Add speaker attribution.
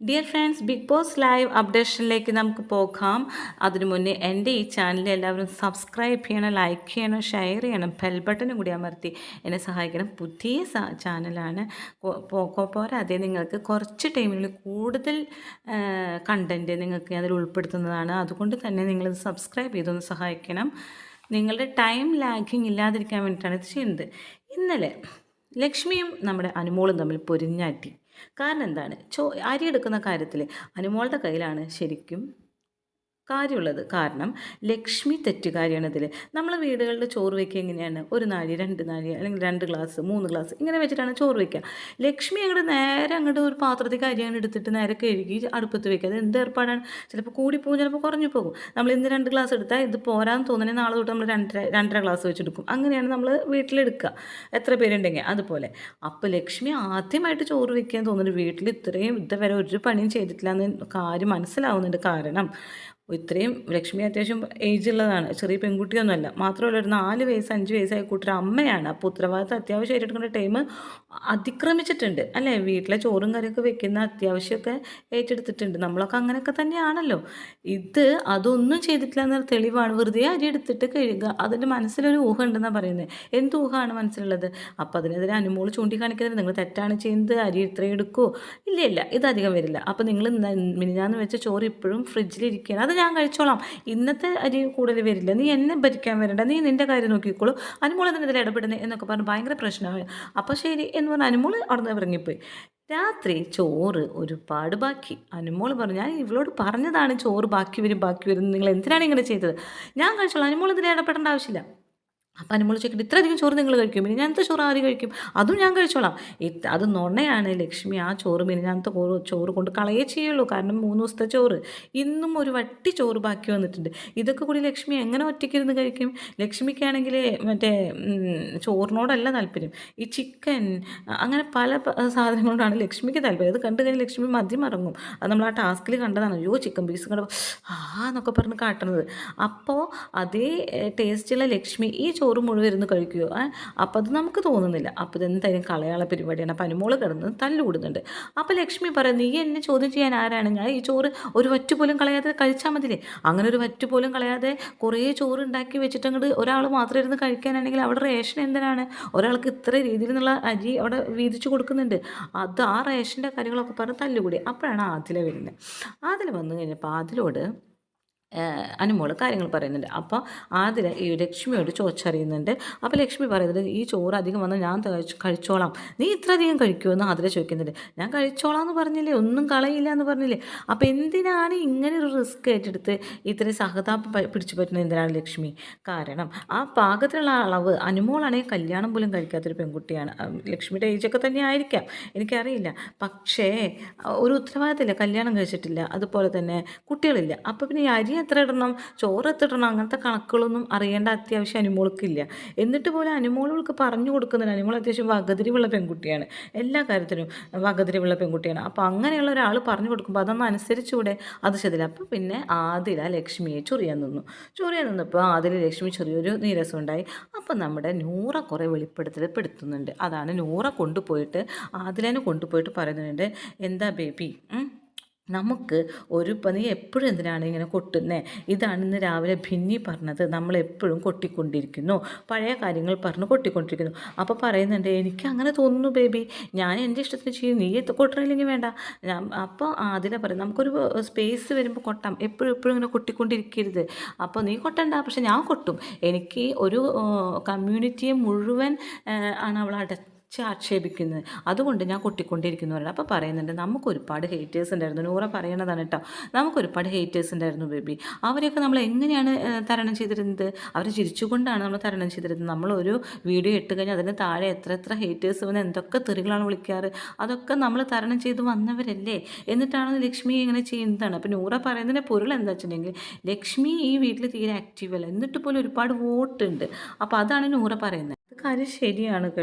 Speaker 1: Dear friends Bigg Boss live അപ്ഡേഷനിലേക്ക് നമുക്ക് പോകാം. അതിനു മുന്നേ എന്റെ ഈ ചാനൽ എല്ലാവരും സബ്സ്ക്രൈബ് ചെയ്യണം ലൈക്ക് ചെയ്യണം ഷെയർ ചെയ്യണം ബെൽ ബട്ടനും കൂടി അമർത്തി. എന്നെ സഹായിക്കണം. പുതിയ ചാനലാണ് പോരാ പോരാതെ നിങ്ങൾക്ക് കുറച്ച് ടൈമിനുള്ളിൽ കൂടുതൽ കണ്ടന്റ് നിങ്ങൾക്ക് അതിൽ ഉൾപ്പെടുത്തുന്നതാണ്. അതുകൊണ്ട് തന്നെ നിങ്ങളിത് സബ്സ്ക്രൈബ് ചെയ്തൊന്ന് സഹായിക്കണം. നിങ്ങളുടെ ടൈം ലാഗിങ് ഇല്ലാതിരിക്കാൻ വേണ്ടിയിട്ടാണ് ഇത് ചെയ്യുന്നത്. ഇന്നലെ ലക്ഷ്മിയും നമ്മുടെ അനുമോളും തമ്മിൽ പൊരിഞ്ഞാറ്റി കാരണം എന്താണ്? ചോ അരി എടുക്കുന്ന കാര്യത്തിൽ അനുമോളുടെ കയ്യിലാണ് ശരിക്കും കാര്യമുള്ളത്. കാരണം ലക്ഷ്മി തെറ്റുകാരിയാണ് ഇതിൽ നമ്മൾ വീടുകളിൽ ചോറ് വയ്ക്കുക എങ്ങനെയാണ്? ഒരു നാഴി രണ്ട് നാഴി അല്ലെങ്കിൽ രണ്ട് ഗ്ലാസ് മൂന്ന് ഗ്ലാസ് ഇങ്ങനെ വെച്ചിട്ടാണ് ചോറ് വയ്ക്കുക ലക്ഷ്മി അങ്ങോട്ട് നേരെ അങ്ങോട്ട് ഒരു പാത്രത്തിൽ കരിയാണ് എടുത്തിട്ട് നേരെ കഴുകി അടുപ്പത്ത് വയ്ക്കുക അത് എന്ത് ഏർപ്പാടാണ്? ചിലപ്പോൾ കൂടിപ്പോകും ചിലപ്പോൾ കുറഞ്ഞു പോകും. നമ്മൾ ഇന്ന് രണ്ട് ഗ്ലാസ് എടുത്താൽ ഇത് പോരാന്ന് തോന്നുന്നത് നാളെ തൊട്ട് നമ്മൾ രണ്ടര രണ്ടര ഗ്ലാസ് വെച്ചെടുക്കും. അങ്ങനെയാണ് നമ്മൾ വീട്ടിലെടുക്കുക. എത്ര പേരുണ്ടെങ്കിൽ അതുപോലെ. അപ്പോൾ ലക്ഷ്മി ആദ്യമായിട്ട് ചോറ് വയ്ക്കാൻ തോന്നുന്നു. വീട്ടിൽ ഇത്രയും ഇതുവരെ ഒരു പണിയും ചെയ്തിട്ടില്ല എന്ന് കാര്യം മനസ്സിലാവുന്നുണ്ട്. കാരണം ഇത്രയും ലക്ഷ്മി അത്യാവശ്യം ഏജ് ഉള്ളതാണ്. ചെറിയ പെൺകുട്ടിയൊന്നുമല്ല. മാത്രമല്ല ഒരു നാല് വയസ്സ് അഞ്ച് വയസ്സായ കുട്ടിയുടെ അമ്മയാണ്. അപ്പോൾ ഉത്തരവാദിത്തം അത്യാവശ്യം ഏറ്റെടുക്കുന്ന ടൈം അതിക്രമിച്ചിട്ടുണ്ട്. അല്ലേ? വീട്ടിലെ ചോറും കറിയൊക്കെ വെക്കുന്ന അത്യാവശ്യമൊക്കെ ഏറ്റെടുത്തിട്ടുണ്ട്. നമ്മളൊക്കെ അങ്ങനെയൊക്കെ തന്നെയാണല്ലോ. ഇത് അതൊന്നും ചെയ്തിട്ടില്ല എന്നൊരു തെളിവാണ്. വെറുതെ അരി എടുത്തിട്ട് കഴുകുക. അതിന്റെ മനസ്സിലൊരു ഊഹം ഉണ്ടെന്നാണ് പറയുന്നത് എന്ത് ഊഹമാണ് മനസ്സിലുള്ളത്? അപ്പോൾ അതിനെതിരെ അനുമോൾ ചൂണ്ടിക്കാണിക്കുന്നത് നിങ്ങൾ തെറ്റാണ് ചെയ്യുന്നത്. അരി ഇത്രയും എടുക്കുമോ ഇല്ല ഇല്ല. ഇതധികം വരില്ല. അപ്പോൾ നിങ്ങൾ മിനിഞ്ഞാന്ന് വെച്ച ചോറ് ഇപ്പോഴും ഫ്രിഡ്ജിലിരിക്കുകയാണ്. അത് ഞാൻ കഴിച്ചോളാം. ഇന്നത്തെ അരി കൂടുതൽ വരില്ല. നീ എന്നെ ഭരിക്കാൻ വരണ്ട. നീ നിന്റെ കാര്യം നോക്കിക്കോളൂ. അനുമോൾ തന്നെ ഇതിൽ ഇടപെടുന്നത് എന്നൊക്കെ പറഞ്ഞ് ഭയങ്കര പ്രശ്നമായി. അപ്പോൾ ശരി എന്ന് പറഞ്ഞ് അനുമോൾ അവിടെ നിന്ന് ഇറങ്ങിപ്പോയി. രാത്രി ചോറ് ഒരുപാട് ബാക്കി. അനുമോൾ പറഞ്ഞു ഞാൻ ഇവളോട് പറഞ്ഞതാണ് ചോറ് ബാക്കി വരും ബാക്കി വരും. നിങ്ങൾ എന്തിനാണ് ഇങ്ങനെ ചെയ്തത്? ഞാൻ കഴിച്ചോളാം. അനുമോൾ ഇതിൽ ഇടപെടേണ്ട ആവശ്യമില്ല. അപ്പം അനുമോൾ ചോദിക്കട്ടെ ഇത്രയധികം ചോറ് നിങ്ങൾ കഴിക്കും മിനിഞ്ഞാനത്തെ ചോറ് ആര് കഴിക്കും? അതും ഞാൻ കഴിച്ചോളാം. അത് നുണയാണ് ലക്ഷ്മി ആ ചോറ് മിനിഞ്ഞാനത്തെ ചോറ് കൊണ്ട് കളയേ ചെയ്യുള്ളൂ. കാരണം മൂന്ന് ദിവസത്തെ ചോറ്. ഇന്നും ഒരു വട്ടി ചോറ് ബാക്കി വന്നിട്ടുണ്ട്. ഇതൊക്കെ കൂടി ലക്ഷ്മി എങ്ങനെ ഒറ്റയ്ക്കിരുന്ന് കഴിക്കും? ലക്ഷ്മിക്കാണെങ്കിൽ മറ്റേ ചോറിനോടല്ല താല്പര്യം. ഈ ചിക്കൻ അങ്ങനെ പല സാധനങ്ങളോടാണ് ലക്ഷ്മിക്ക് താല്പര്യം. അത് കണ്ടു കഴിഞ്ഞാൽ ലക്ഷ്മി മദ്യം ഇറങ്ങും അത് നമ്മൾ ആ ടാസ്കിൽ കണ്ടതാണ്. അയ്യോ ചിക്കൻ പീസ് കണ്ടപ്പോൾ ആ എന്നൊക്കെ പറഞ്ഞ് കാട്ടുന്നത് അപ്പോൾ അതേ ടേസ്റ്റുള്ള ലക്ഷ്മി ഈ ചോറ് മുഴുവൻ ഇരുന്ന് കഴിക്കുകയോ അപ്പോൾ അത് നമുക്ക് തോന്നുന്നില്ല. അപ്പോൾ ഇതെന്തായാലും കളയാനുള്ള പരിപാടിയാണ്. അപ്പോൾ അനുമോൾ കിടന്ന് തല്ലുകൂടുന്നുണ്ട്. അപ്പോൾ ലക്ഷ്മി പറയും നീ എന്നെ ചോദ്യം ചെയ്യാൻ ആരാണ്? ഞാൻ ഈ ചോറ് ഒരു വറ്റ് പോലും കളയാതെ കഴിച്ചാൽ മതിലേ? അങ്ങനെ ഒരു വറ്റ് പോലും കളയാതെ കുറേ ചോറ് ഉണ്ടാക്കി വെച്ചിട്ട് ഒരാൾ മാത്രം ഇരുന്ന് കഴിക്കാനാണെങ്കിൽ അവിടെ റേഷൻ എന്തിനാണ്? ഒരാൾക്ക് ഇത്ര രീതിയിൽ നിന്നുള്ള അരി അവിടെ വീതിച്ചു കൊടുക്കുന്നുണ്ട്. അത് ആ റേഷന്റെ കാര്യങ്ങളൊക്കെ പറഞ്ഞ് തല്ലുകൂടി. അപ്പോഴാണ് ആദില വരുന്നത് ആദില വന്നു കഴിഞ്ഞപ്പോൾ ആദിലോട് അനുമോൾ കാര്യങ്ങൾ പറയുന്നുണ്ട്. അപ്പോൾ ആതിര ഈ ലക്ഷ്മിയോട് ചോദിച്ചറിയുന്നുണ്ട്. അപ്പോൾ ലക്ഷ്മി പറയുന്നത് ഈ ചോറ് അധികം വന്നാൽ ഞാൻ കഴിച്ചോളാം. നീ ഇത്ര അധികം കഴിക്കുമെന്ന് ആതിര ചോദിക്കുന്നുണ്ട്. ഞാൻ കഴിച്ചോളാം എന്ന് പറഞ്ഞില്ലേ? ഒന്നും കളയില്ല എന്ന് പറഞ്ഞില്ലേ? അപ്പോൾ എന്തിനാണ് ഇങ്ങനെ ഒരു റിസ്ക് ഏറ്റെടുത്ത് ഇത്രയും സഹതാപം പിടിച്ചു പറ്റുന്നത് എന്തിനാണ് ലക്ഷ്മി? കാരണം ആ പാകത്തിലുള്ള അളവ് അനുമോളാണെങ്കിൽ കല്യാണം പോലും കഴിക്കാത്തൊരു പെൺകുട്ടിയാണ്. ലക്ഷ്മിയുടെ ഏജൊക്കെ തന്നെ ആയിരിക്കാം. എനിക്കറിയില്ല. പക്ഷേ ഒരു ഉത്തരവാദിത്തമില്ല. കല്യാണം കഴിച്ചിട്ടില്ല. അതുപോലെ തന്നെ കുട്ടികളില്ല. അപ്പോൾ പിന്നെ അരി എത്ര ഇടണം? ചോറ് എത്ര ഇടണം? അങ്ങനത്തെ കണക്കുകളൊന്നും അറിയേണ്ട അത്യാവശ്യം അനുമോൾക്കില്ല. എന്നിട്ട് പോലെ അനുമോളുകൾക്ക് പറഞ്ഞു കൊടുക്കുന്നില്ല. അനുമോൾ അത്യാവശ്യം വകതിരിവുള്ള പെൺകുട്ടിയാണ്. എല്ലാ കാര്യത്തിനും വകതിരിവുള്ള പെൺകുട്ടിയാണ്. അപ്പോൾ അങ്ങനെയുള്ള ഒരാൾ പറഞ്ഞു കൊടുക്കുമ്പോൾ അതൊന്നും അനുസരിച്ചുകൂടെ അത് ശരിയില്ല. അപ്പോൾ പിന്നെ ആദില ലക്ഷ്മിയെ ചൊറിയാൻ നിന്നു. ചൊറിയാൻ നിന്നപ്പോൾ ആദില ലക്ഷ്മി ചെറിയൊരു നീരസം ഉണ്ടായി അപ്പം നമ്മുടെ നൂറ കുറേ വെളിപ്പെടുത്തൽ പെടുത്തുന്നുണ്ട്. അതാണ് നൂറ കൊണ്ടുപോയിട്ട് ആദിലേനെ കൊണ്ടുപോയിട്ട് പറയുന്നുണ്ട്. എന്താ ബേബി? നമുക്ക് ഒരു നീ എപ്പോഴും എന്തിനാണ് ഇങ്ങനെ കൊട്ടുന്നത് ഇതാണ് ഇന്ന് രാവിലെ ഭിന്നി പറഞ്ഞത്. നമ്മൾ എപ്പോഴും കൊട്ടിക്കൊണ്ടിരിക്കുന്നു. പഴയ കാര്യങ്ങൾ പറഞ്ഞ് കൊട്ടിക്കൊണ്ടിരിക്കുന്നു. അപ്പോൾ പറയുന്നുണ്ട് എനിക്ക് അങ്ങനെ തോന്നുന്നു ബേബി. ഞാൻ എന്റെ ഇഷ്ടത്തിന് ചെയ്യും. നീ കൊട്ടണില്ലെങ്കിൽ വേണ്ട. അപ്പോൾ അതിലെ പറയും നമുക്കൊരു സ്പേസ് വരുമ്പോൾ കൊട്ടാം. എപ്പോഴും എപ്പോഴും ഇങ്ങനെ കൊട്ടിക്കൊണ്ടിരിക്കരുത്. അപ്പോൾ നീ കൊട്ടണ്ട. പക്ഷെ ഞാൻ കൊട്ടും. എനിക്ക് ഒരു കമ്മ്യൂണിറ്റിയെ മുഴുവൻ ആണ് അവൾ അട ആക്ഷേപിക്കുന്നത്. അതുകൊണ്ട് ഞാൻ കൊട്ടിക്കൊണ്ടിരിക്കുന്നവരുടെ അപ്പോൾ പറയുന്നുണ്ട് നമുക്ക് ഒരുപാട് ഹേറ്റേഴ്സ് ഉണ്ടായിരുന്നു. നൂറ പറയണതാണ് കേട്ടോ. നമുക്ക് ഒരുപാട് ഹേറ്റേഴ്സ് ഉണ്ടായിരുന്നു ബേബി. അവരെയൊക്കെ നമ്മൾ എങ്ങനെയാണ് തരണം ചെയ്തിരുന്നത്? അവരെ ചിരിച്ചുകൊണ്ടാണ് നമ്മൾ തരണം ചെയ്തിരുന്നത്. നമ്മളൊരു വീഡിയോ ഇട്ട് കഴിഞ്ഞാൽ അതിന് താഴെ എത്ര എത്ര ഹേറ്റേഴ്സ് വന്ന് എന്തൊക്കെ തെറികളാണ് വിളിക്കാറ്? അതൊക്കെ നമ്മൾ തരണം ചെയ്ത് വന്നവരല്ലേ? എന്നിട്ടാണ് ലക്ഷ്മി ഇങ്ങനെ ചെയ്യുന്നതാണ്. അപ്പോൾ നൂറ പറയുന്നതിന്റെ പൊരുൾ എന്താ വെച്ചിട്ടുണ്ടെങ്കിൽ ലക്ഷ്മി ഈ വീട്ടിൽ തീരെ ആക്റ്റീവ് അല്ല. എന്നിട്ട് പോലും ഒരുപാട് വോട്ടുണ്ട്. അപ്പോൾ അതാണ് നൂറ പറയുന്നത്. കാര്യം ശരിയാണ് കേട്ടോ.